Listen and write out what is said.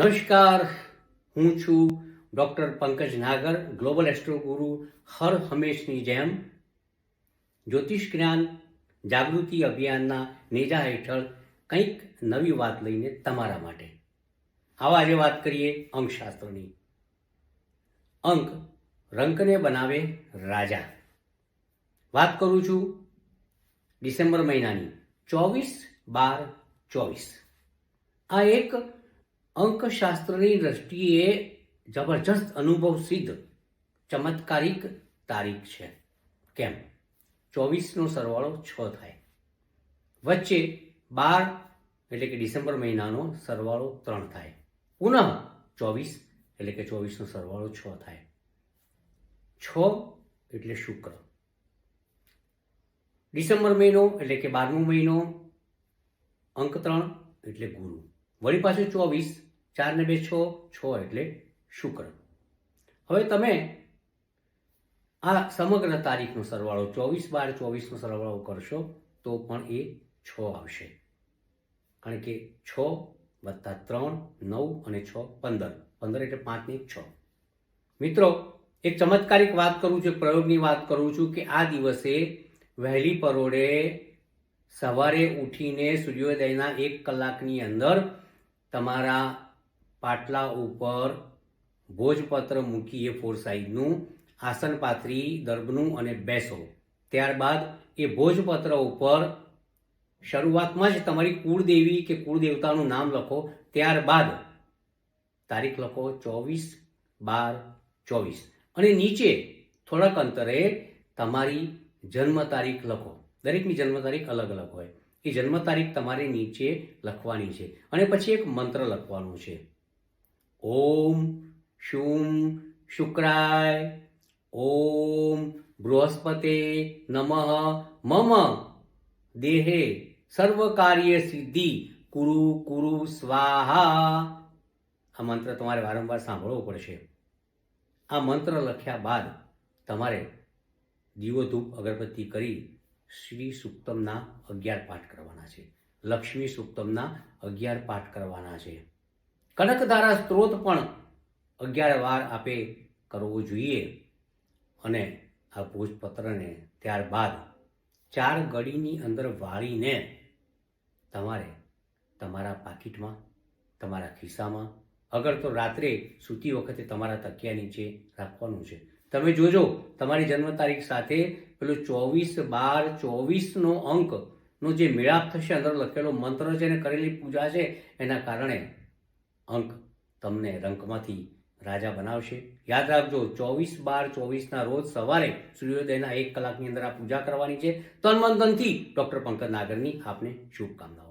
નમસ્કાર, હું છું doctor Pankaj Nagar, global astro guru, હર હંમેશની જેમ. જ્યોતિષ જ્ઞાન, જાગૃતિ અભિયાનના નેજા હેઠળ કંઈક નવી વાત લઈને તમારા માટે. આવા આજે વાત કરીએ અંકશાસ્ત્રની. અંક રંકને બનાવે રાજા. વાત કરું છું ડિસેમ્બર મહિનાની, ચોવીસ બાર ચોવીસ. આ એક અંકશાસ્ત્રની દ્રષ્ટિએ જબરજસ્ત અનુભવ સિદ્ધ, ચમત્કારિક તારીખ છે. કેમ? ચોવીસનો સરવાળો છ થાય. વચ્ચે બાર એટલે કે ડિસેમ્બર મહિનાનો સરવાળો ત્રણ થાય. પુનઃ ચોવીસ એટલે કે ચોવીસનો સરવાળો છ થાય. છ એટલે શુક્ર. ડિસેમ્બર મહિનો એટલે કે બારમો મહિનો. અંક ત્રણ એટલે ગુરુ. વળી પાછું ચોવીસ, ચાર ને બે છ છ એટલે શુક્ર. હવે તમે આ સમગ્ર તારીખનો સરવાળો ચોવીસ બાર ચોવીસનો સરવાળો કરશો તો પણ એ છ આવશે. કારણ કે છ વત્તા ત્રણ, નવ અને છ પંદર. પંદર એટલે પાંચ ને છ. મિત્રો, એક ચમત્કારિક વાત કરું છું પ્રયોગની વાત કરું છું કે આ દિવસે વહેલી પરોડે સવારે ઉઠીને સૂર્યોદયના એક કલાકની અંદર તમારા પાટલા ઉપર ભોજપત્ર મૂકી એ ફોર સાઈઝનું આસન પાથરી દર્ભનું અને બેસો. ત્યારબાદ એ ભોજપત્ર ઉપર શરૂઆતમાં જ તમારી કુળદેવી કે કુળદેવતાનું નામ લખો, ત્યારબાદ તારીખ લખો ચોવીસ બાર ચોવીસ. અને નીચે થોડાક અંતરે તમારી જન્મ તારીખ લખો. દરેકની જન્મ તારીખ અલગ અલગ હોય. એ જન્મ તારીખ તમારે નીચે લખવાની છે અને પછી એક મંત્ર લખવાનો છે. ઓમ શુમ શુક્રાય, ઓમ બૃહસ્પતે નમઃ, મમ દેહે સર્વ કાર્ય સિદ્ધિ, કુરુ કુરુ સ્વાહા. આ મંત્ર તમારે વારંવાર સાંભળવો પડશે. આ મંત્ર લખ્યા બાદ તમારે દીવો ધૂપ અગરબત્તી કરી શ્રી સુક્તમના અગિયાર પાઠ કરવાના છે. લક્ષ્મી સુક્તમના અગિયાર પાઠ કરવાના છે. કનકધારા સ્ત્રોત પણ અગિયાર વાર આપે કરવો જોઈએ અને આ ભોજપત્રને ત્યારબાદ ચાર ગળીની અંદર વાળીને તમારે તમારા પાકીટમાં, તમારા ખિસ્સામાં, અગર તો રાત્રે સૂતી વખતે તમારા તકિયા નીચે રાખવાનું છે. તમે જોજો, તમારી જન્મ તારીખ સાથે પેલો ચોવીસ બાર ચોવીસનો અંક નો જે મેળાપ થશે, અંદર લખેલો મંત્ર છે અને કરેલી પૂજા છે, એના કારણે અંક તમને રંકમાંથી રાજા બનાવશે. યાદ રાખજો, ચોવીસ બાર ચોવીસના રોજ સવારે સૂર્યોદયના એક કલાકની અંદર આ પૂજા કરવાની છે. તન મન તનથી ડૉક્ટર પંકજ નાગરની આપને શુભકામનાઓ.